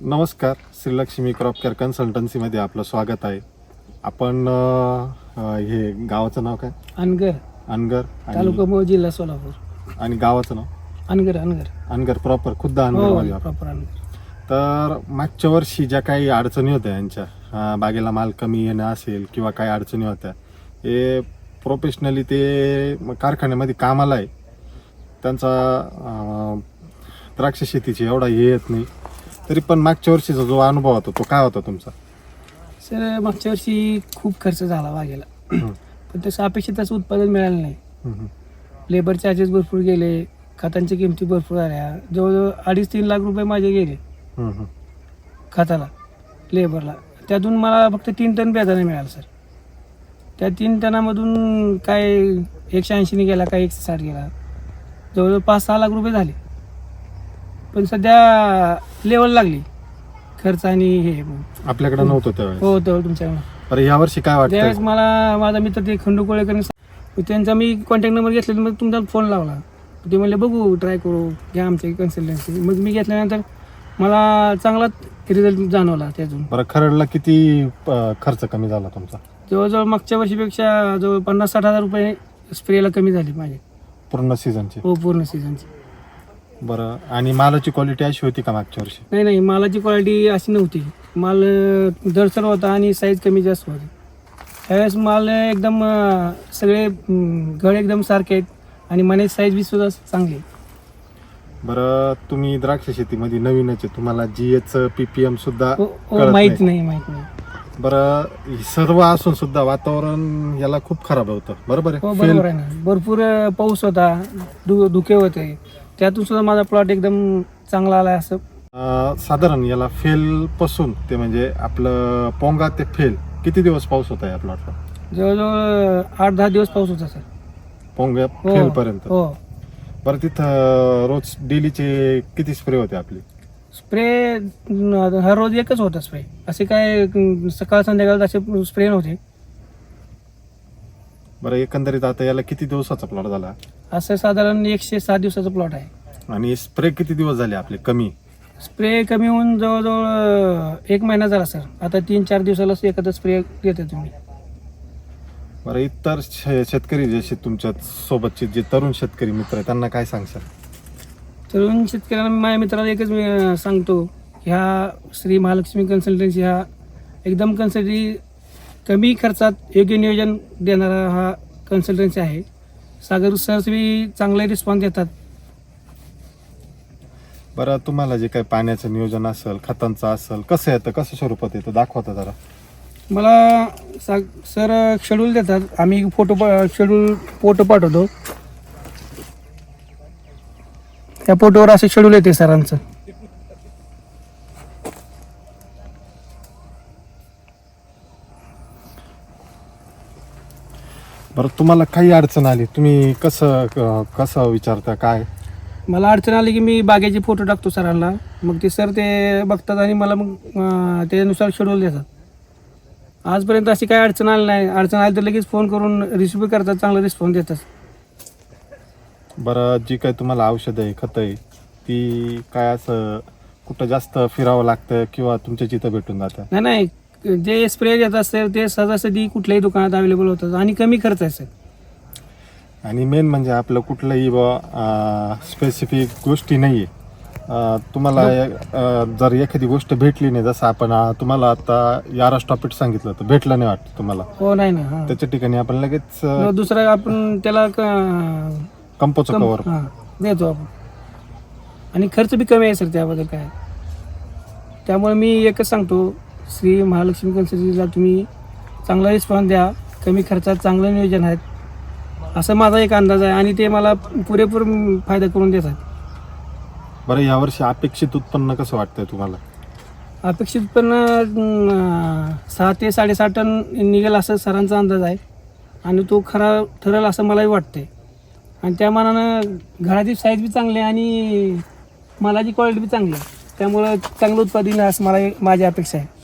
नमस्कार Sreelakshmi crop care कन्सल्टन्सीमध्ये आपलं स्वागत आहे. आपण अं, हे गावाचं नाव काय? अनगर. अनगर तालुका आणि जिल्हा सोलापूर. आणि गावाचं नाव? अनगर अनगर. अनगर प्रॉपर खुद्द हो अनगरमध्ये आपण. प्रॉपर अनगर. तर मागच्या वर्षी ज्या काही अडचणी होत्या यांच्या अं, बागेला माल कमी येणं असेल किंवा काही अडचणी होत्या हे प्रोफेशनली ते म- कारखान्यामध्ये कामाला आहे. त्यांचा अं, द्राक्ष शेतीची एवढा हे येत नाही. तरी पण मागच्या वर्षीचा जो अनुभव होता तो काय होता तुमचा? सर मागच्या वर्षी खूप खर्च झाला बागेला हम्म. पण तसं अपेक्षित असं उत्पादन मिळालं नाही. लेबर चार्जेस भरपूर गेले खतांच्या किमती भरपूर झाल्या जवळजवळ अडीच तीन लाख रुपये माझे गेले. खताला लेबरला त्यातून मला फक्त तीन टन बेदाणे मिळालं सर. त्या तीन टनामधून काय एकशे ऐंशीने गेला काय एकशे साठ गेला. जवळजवळ पाच सहा लाख रुपये झाले. पण सध्या लेवल लागली. खर्च आणि हे आपल्याकडे नव्हतं त्यावेळेस. हो तर तुमच्याकडे बरं या वर्षी काय त्यावेळेस वाटतं मला माझा मित्र ते खंडू कोळेकरने सांग- त्यांचा मी कॉन्टॅक्ट नंबर घेतला मग तुमचा फोन लावला. ते म्हणले बघू ट्राय करू. घ्या आमच्या कन्सल्टन्सी मग मी घेतल्यानंतर मला चांगलाच रिझल्ट जाणवला त्यातून. बरं खरडला किती अं, खर्च कमी झाला तुमचा? जवळजवळ मागच्या वर्षीपेक्षा जवळ पन्नास साठ हजार रुपये स्प्रेला कमी झाले माझे. पूर्ण सीझनची हो पूर्ण सीझनची बरं. आणि मालाची क्वालिटी अशी होती का मागच्या वर्षी? नाही नाही मालाची क्वालिटी अशी नव्हती. माल दरसर होता आणि साईज कमी जास्त होती. त्यावेळेस माल एकदम अं, सगळे अं, घड एकदम सारखे आहेत आणि मनाची साईज बी सुद्धा चांगली आहे. बरं तुम्ही द्राक्ष शेतीमध्ये नवीनच आहे. तुम्हाला G H P P M सुद्धा हो हो कळत माहीत नाही. नाही माहीत नाही. बरं हे सर्व असून सुद्धा वातावरण याला खूप खराब होतं. बरोबर हो आहे बरोबर Fail- आहे ना. भरपूर अं, पाऊस होता धु धुके होते. त्यातून सुद्धा माझा प्लॉट एकदम चांगला आला असं. अं, साधारण याला फेल पासून ते म्हणजे आपलं पोंगा ते फेल किती दिवस पाऊस होता या प्लॉटला जवळजवळ आठ दहा दिवस पाऊस होता सर. पोंगा हो फेल पर्यंत. हो. बरं तिथं रोज डेलीचे किती स्प्रे होते आपले? स्प्रे हर रोज एकच होता स्प्रे. असे काय अं, सकाळ संध्याकाळ असे स्प्रे नव्हते. बरं एकंदरीत आता याला किती दिवसाचा प्लॉट झाला? असं साधारण एकशे सात दिवसाचा प्लॉट आहे. आणि स्प्रे किती दिवस झाले आपले? कमी? स्प्रे कमी होऊन जवळजवळ एक महिना झाला सर आता तीन चार दिवसाला एखादा स्प्रे देते तुम्ही. बरं इतर शे- शेतकरी जसे तुमच्या सोबतचे जे तरुण शेतकरी मित्र आहेत त्यांना काय सांगशाल तरुण शेतकऱ्यांना माझ्या मित्राला एकच मी अं, सांगतो. ह्या श्री महालक्ष्मी कन्सल्टन्सी ह्या एकदम कन्सल्टी कमी खर्चात योग्य नियोजन देणारा हा कन्सल्टन्सी आहे. सागर सर बी चांगले रिस्पॉन्स देतात. बरं तुम्हाला जे काही पाण्याचं नियोजन असेल खतांचं असेल कसं येतं कसं स्वरूपात येतं दाखवता जरा. मला सा सर शेड्यूल देतात. आम्ही फोटो शेड्यूल फोटो पाठवतो. त्या फोटोवर असं शेड्यूल येते सरांचं. बरं तुम्हाला काही अडचण आली? तुम्ही कसं क- कसं विचारता काय? मला अडचण आली की मी बागेचे फोटो टाकतो सरांना. मग ते सर ते बघतात आणि मला मग अं, त्यानुसार शेड्यूल देतात. आजपर्यंत अशी काही अडचण आली नाही. अडचण आली तर लगेच फोन करून रिसिव्ह करतात चांगला रिस्पॉन्स देतात. बरं जी काही तुम्हाला औषधं आहे खतं आहे ती काय असं कुठं जास्त फिरावं लागतं किंवा तुमच्या जिथं भेटून जातं? नाही नाही. जे स्प्रे देत असतात ते सहजासहजी कुठल्याही दुकानात अवेलेबल होतात आणि कमी खर्च आहे सर आणि मेन म्हणजे आपलं कुठलंही स्पेसिफिक गोष्टी नाही आहे तुम्हाला अं, जर एखादी गोष्ट भेटली नाही जसं आपण अं, तुम्हाला आता यारा स्टॉपिट सांगितलं तर भेटलं नाही वाटतं तुम्हाला. हो नाही ना हा. त्याच्या ठिकाणी आपण लगेच मग दुसरं आपण त्याला क- कंपोचं कम- कवर हा, देतो आपण. आणि खर्च बी कमी आहे सर त्याबद्दल काय. त्यामुळे मी एकच सांगतो श्री महालक्ष्मी कन्सल्टन्सीला तुम्ही चांगला रिस्पॉन्स द्या. कमी खर्चात चांगलं नियोजन आहेत. असं माझा एक अंदाज आहे आणि ते मला पुरेपूर फायदा करून देतात. बरं यावर्षी अपेक्षित उत्पन्न कसं वाटतंय तुम्हाला? अपेक्षित उत्पन्न अं, सहा ते साडेसहा टन निघेल असं सरांचा अंदाज आहे. आणि तो खरा ठरेल असं मलाही वाटतंय. आणि त्या मानानं घराची साईज बी चांगली आहे आणि मालाची क्वालिटी बी चांगली आहे. त्यामुळं चांगलं उत्पादन असं मला माझी अपेक्षा आहे.